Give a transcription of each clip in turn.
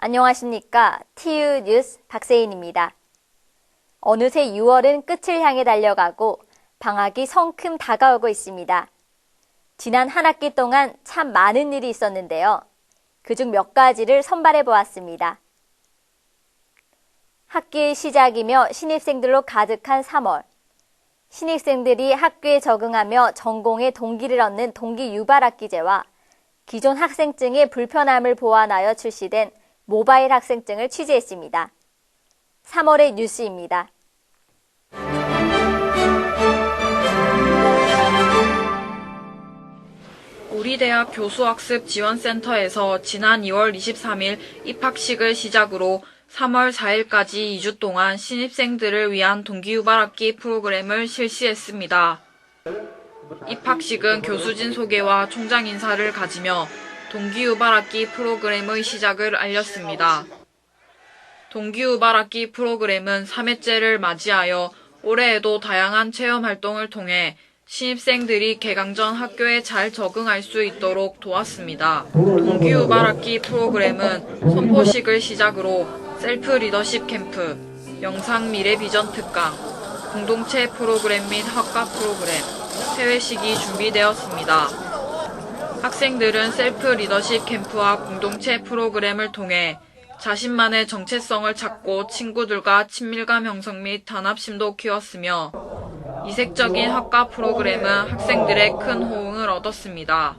안녕하십니까. TU 뉴스 박세인입니다. 어느새 6월은 끝을 향해 달려가고 방학이 성큼 다가오고 있습니다. 지난 한 학기 동안 참 많은 일이 있었는데요. 그중 몇 가지를 선발해 보았습니다. 학기의 시작이며 신입생들로 가득한 3월. 신입생들이 학교에 적응하며 전공에 동기를 얻는 동기 유발학기제와 기존 학생증의 불편함을 보완하여 출시된 모바일 학생증을 취재했습니다. 3월의 뉴스입니다. 우리 대학 교수학습 지원센터에서 지난 2월 23일 입학식을 시작으로 3월 4일까지 2주 동안 신입생들을 위한 동기유발학기 프로그램을 실시했습니다. 입학식은 교수진 소개와 총장 인사를 가지며 동기유발학기 프로그램의 시작을 알렸습니다. 동기유발학기 프로그램은 3회째를 맞이하여 올해에도 다양한 체험 활동을 통해 신입생들이 개강 전 학교에 잘 적응할 수 있도록 도왔습니다. 동기유발학기 프로그램은 선포식을 시작으로 셀프 리더십 캠프, 영상 미래 비전 특강, 공동체 프로그램 및 학과 프로그램, 해외식이 준비되었습니다. 학생들은 셀프 리더십 캠프와 공동체 프로그램을 통해 자신만의 정체성을 찾고 친구들과 친밀감 형성 및 단합심도 키웠으며 이색적인 학과 프로그램은 학생들의 큰 호응을 얻었습니다.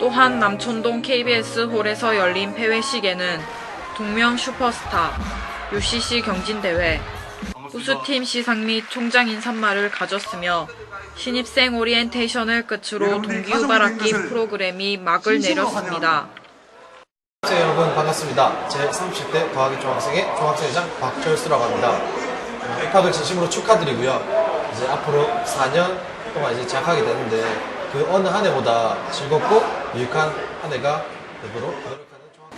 또한 남촌동 KBS 홀에서 열린 폐회식에는 동명 슈퍼스타, UCC 경진대회, 우수팀 시상 및 총장 인사말을 가졌으며 신입생 오리엔테이션을 끝으로 동기유발학기 프로그램이 막을 내렸습니다. 여러분 반갑습니다. 제 30대 더하기 중학생의 중학생회장 박철수라고 합니다. 어, 입학을 진심으로 축하드리고요. 이제 앞으로 4년 동안 이제 재학하게 되는데 그 어느 한 해보다 즐겁고 유익한 한 해가 되도록 노력하는 중학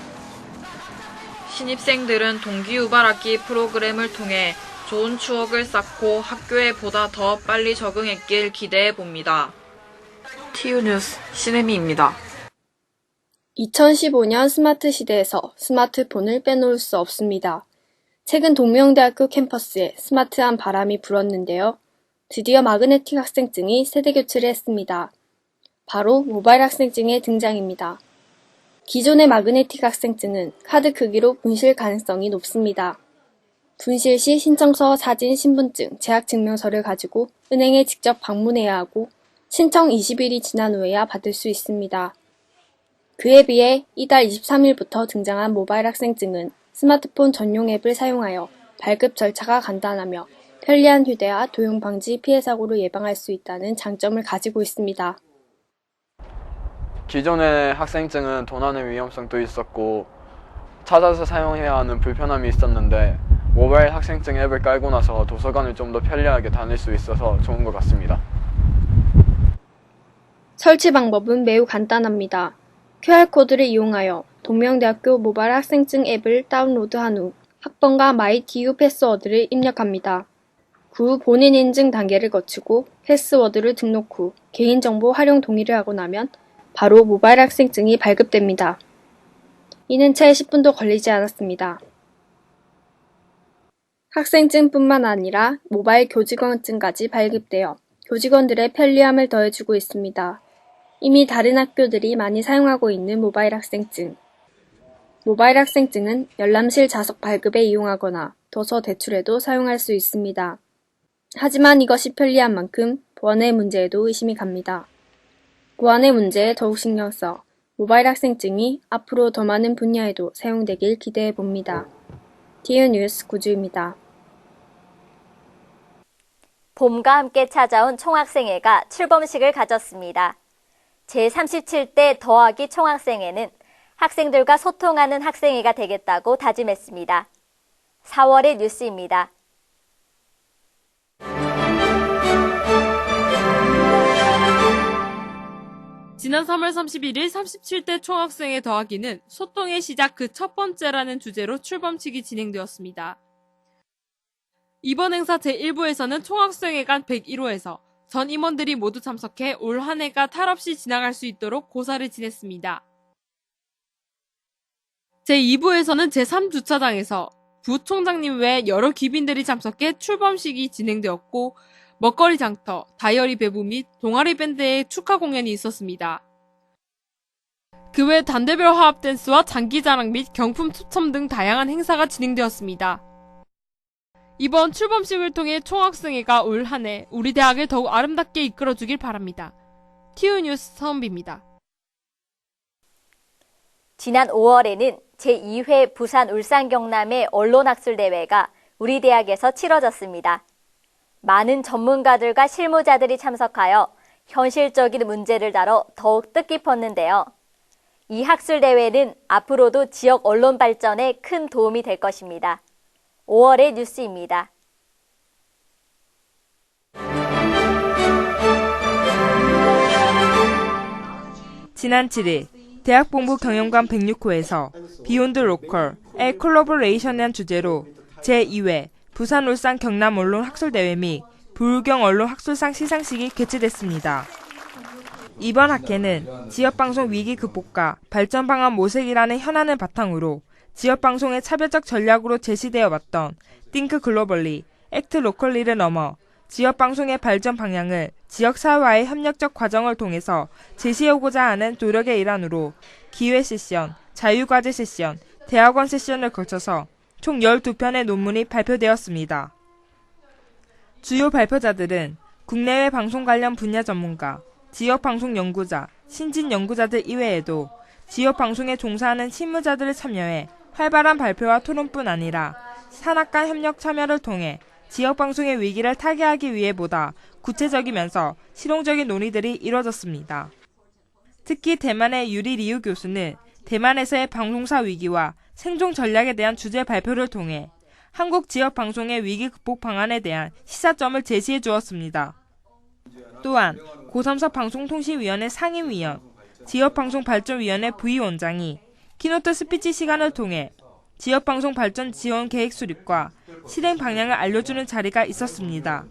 신입생들은 동기유발학기 프로그램을 통해 좋은 추억을 쌓고 학교에 보다 더 빨리 적응했길 기대해 봅니다. TU뉴스 신혜미입니다. 2015년 스마트 시대에서 스마트폰을 빼놓을 수 없습니다. 최근 동명대학교 캠퍼스에 스마트한 바람이 불었는데요. 드디어 마그네틱 학생증이 세대 교체를 했습니다. 바로 모바일 학생증의 등장입니다. 기존의 마그네틱 학생증은 카드 크기로 분실 가능성이 높습니다. 분실 시 신청서, 사진, 신분증, 재학증명서를 가지고 은행에 직접 방문해야 하고 신청 20일이 지난 후에야 받을 수 있습니다. 그에 비해 이달 23일부터 등장한 모바일 학생증은 스마트폰 전용 앱을 사용하여 발급 절차가 간단하며 편리한 휴대와 도용 방지 피해 사고를 예방할 수 있다는 장점을 가지고 있습니다. 기존의 학생증은 도난의 위험성도 있었고 찾아서 사용해야 하는 불편함이 있었는데 모바일 학생증 앱을 깔고 나서 도서관을 좀 더 편리하게 다닐 수 있어서 좋은 것 같습니다. 설치 방법은 매우 간단합니다. QR코드를 이용하여 동명대학교 모바일 학생증 앱을 다운로드한 후 학번과 마이TU 패스워드를 입력합니다. 그 후 본인 인증 단계를 거치고 패스워드를 등록 후 개인정보 활용 동의를 하고 나면 바로 모바일 학생증이 발급됩니다. 이는 채 10분도 걸리지 않았습니다. 학생증뿐만 아니라 모바일 교직원증까지 발급되어 교직원들의 편리함을 더해주고 있습니다. 이미 다른 학교들이 많이 사용하고 있는 모바일 학생증. 모바일 학생증은 열람실 좌석 발급에 이용하거나 도서 대출에도 사용할 수 있습니다. 하지만 이것이 편리한 만큼 보안의 문제에도 의심이 갑니다. 보안의 문제에 더욱 신경 써 모바일 학생증이 앞으로 더 많은 분야에도 사용되길 기대해 봅니다. TU 뉴스 구주입니다. 봄과 함께 찾아온 총학생회가 출범식을 가졌습니다. 제37대 더하기 총학생회는 학생들과 소통하는 학생회가 되겠다고 다짐했습니다. 4월의 뉴스입니다. 지난 3월 31일 37대 총학생회 더하기는 소통의 시작 그 첫 번째라는 주제로 출범식이 진행되었습니다. 이번 행사 제1부에서는 총학생회 간 101호에서 전 임원들이 모두 참석해 올 한 해가 탈 없이 지나갈 수 있도록 고사를 지냈습니다. 제2부에서는 제3주차장에서 부총장님 외 여러 귀빈들이 참석해 출범식이 진행되었고 먹거리 장터, 다이어리 배부 및 동아리 밴드의 축하 공연이 있었습니다. 그 외 단대별 화합 댄스와 장기자랑 및 경품 추첨 등 다양한 행사가 진행되었습니다. 이번 출범식을 통해 총학생회가 올 한 해 우리 대학을 더욱 아름답게 이끌어주길 바랍니다. 티우 뉴스 서은비입니다. 지난 5월에는 제2회 부산 울산 경남의 언론학술 대회가 우리 대학에서 치러졌습니다. 많은 전문가들과 실무자들이 참석하여 현실적인 문제를 다뤄 더욱 뜻깊었는데요. 이 학술 대회는 앞으로도 지역 언론 발전에 큰 도움이 될 것입니다. 5월의 뉴스입니다. 지난 7일 대학 본부 경영관 106호에서 비욘드 로컬 의 콜라보레이션이란 주제로 제2회 부산 울산 경남 언론 학술 대회 및 부울경 언론 학술상 시상식이 개최됐습니다. 이번 학회는 지역방송 위기 극복과 발전 방안 모색이라는 현안을 바탕으로 지역 방송의 차별적 전략으로 제시되어 왔던 띵크 글로벌리, 액트 로컬리를 넘어 지역 방송의 발전 방향을 지역 사회와의 협력적 과정을 통해서 제시해오고자 하는 노력의 일환으로 기회 세션, 자유과제 세션, 대학원 세션을 거쳐서 총 12편의 논문이 발표되었습니다. 주요 발표자들은 국내외 방송 관련 분야 전문가, 지역 방송 연구자, 신진 연구자들 이외에도 지역 방송에 종사하는 실무자들을 참여해 활발한 발표와 토론뿐 아니라 산학 간 협력 참여를 통해 지역 방송의 위기를 타개하기 위해 보다 구체적이면서 실용적인 논의들이 이뤄졌습니다. 특히 대만의 유리 리우 교수는 대만에서의 방송사 위기와 생존 전략에 대한 주제 발표를 통해 한국 지역 방송의 위기 극복 방안에 대한 시사점을 제시해 주었습니다. 또한 고3서 방송통신위원회 상임위원, 지역방송발전위원회 부위원장이 키노트 스피치 시간을 통해 지역방송 발전 지원 계획 수립과 실행 방향을 알려주는 자리가 있었습니다.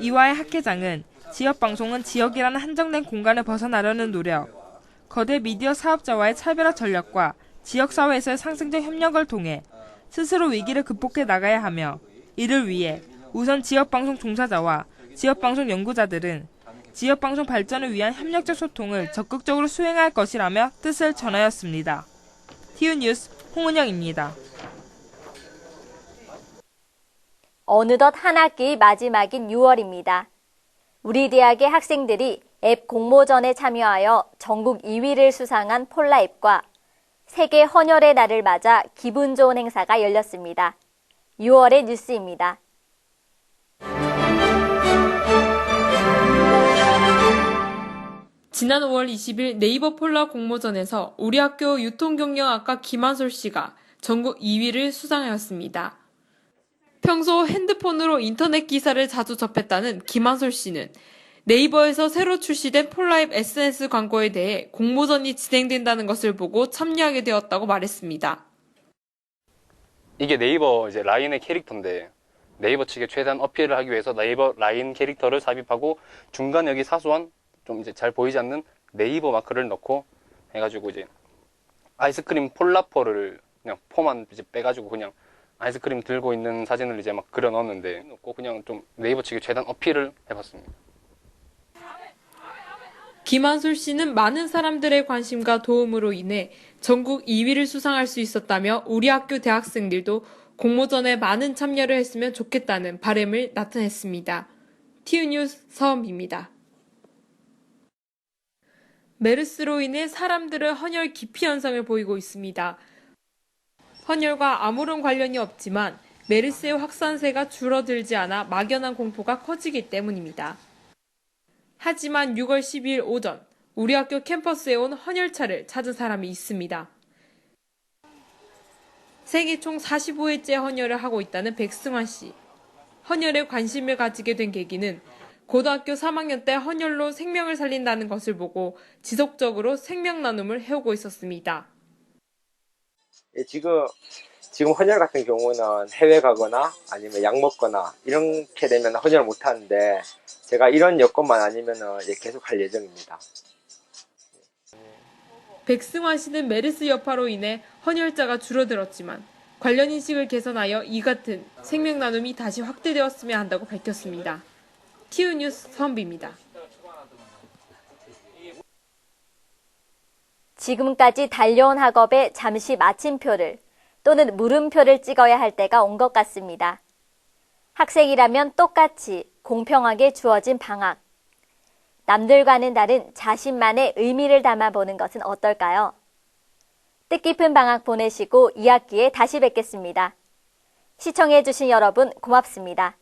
이와의 학회장은 지역방송은 지역이라는 한정된 공간을 벗어나려는 노력, 거대 미디어 사업자와의 차별화 전략과 지역사회에서의 상승적 협력을 통해 스스로 위기를 극복해 나가야 하며 이를 위해 우선 지역방송 종사자와 지역방송 연구자들은 지역 방송 발전을 위한 협력적 소통을 적극적으로 수행할 것이라며 뜻을 전하였습니다. 티우뉴스 홍은영입니다. 어느덧 한 학기 마지막인 6월입니다. 우리 대학의 학생들이 앱 공모전에 참여하여 전국 2위를 수상한 폴라앱과 세계 헌혈의 날을 맞아 기분 좋은 행사가 열렸습니다. 6월의 뉴스입니다. 지난 5월 20일 네이버 폴라 공모전에서 우리 학교 유통경영학과 김한솔 씨가 전국 2위를 수상하였습니다. 평소 핸드폰으로 인터넷 기사를 자주 접했다는 김한솔 씨는 네이버에서 새로 출시된 폴라입 SNS 광고에 대해 공모전이 진행된다는 것을 보고 참여하게 되었다고 말했습니다. 이게 네이버 이제 라인의 캐릭터인데 네이버 측에 최대한 어필을 하기 위해서 네이버 라인 캐릭터를 삽입하고 중간에 여기 사소한 좀 이제 잘 보이지 않는 네이버 마크를 넣고 해가지고 이제 아이스크림 폴라포를 그냥 포만 이제 빼가지고 그냥 아이스크림 들고 있는 사진을 이제 막 그려 넣었는데 넣고 그냥 좀 네이버 측에 최대한 어필을 해봤습니다. 김한솔 씨는 많은 사람들의 관심과 도움으로 인해 전국 2위를 수상할 수 있었다며 우리 학교 대학생들도 공모전에 많은 참여를 했으면 좋겠다는 바람을 나타냈습니다. 티우뉴스 서은비입니다. 메르스로 인해 사람들은 헌혈 기피 현상을 보이고 있습니다. 헌혈과 아무런 관련이 없지만 메르스의 확산세가 줄어들지 않아 막연한 공포가 커지기 때문입니다. 하지만 6월 12일 오전 우리 학교 캠퍼스에 온 헌혈차를 찾은 사람이 있습니다. 생애 총 45회째 헌혈을 하고 있다는 백승환 씨. 헌혈에 관심을 가지게 된 계기는 고등학교 3학년 때 헌혈로 생명을 살린다는 것을 보고 지속적으로 생명 나눔을 해오고 있었습니다. 예, 지금 지금 헌혈 같은 경우는 해외 가거나 아니면 약 먹거나 이렇게 되면 헌혈을 못 하는데 제가 이런 여건만 아니면은 예, 계속 할 예정입니다. 백승환 씨는 메르스 여파로 인해 헌혈자가 줄어들었지만 관련 인식을 개선하여 이 같은 생명 나눔이 다시 확대되었으면 한다고 밝혔습니다. 티우뉴스 선비입니다. 지금까지 달려온 학업에 잠시 마침표를 또는 물음표를 찍어야 할 때가 온 것 같습니다. 학생이라면 똑같이 공평하게 주어진 방학. 남들과는 다른 자신만의 의미를 담아보는 것은 어떨까요? 뜻깊은 방학 보내시고 2학기에 다시 뵙겠습니다. 시청해주신 여러분 고맙습니다.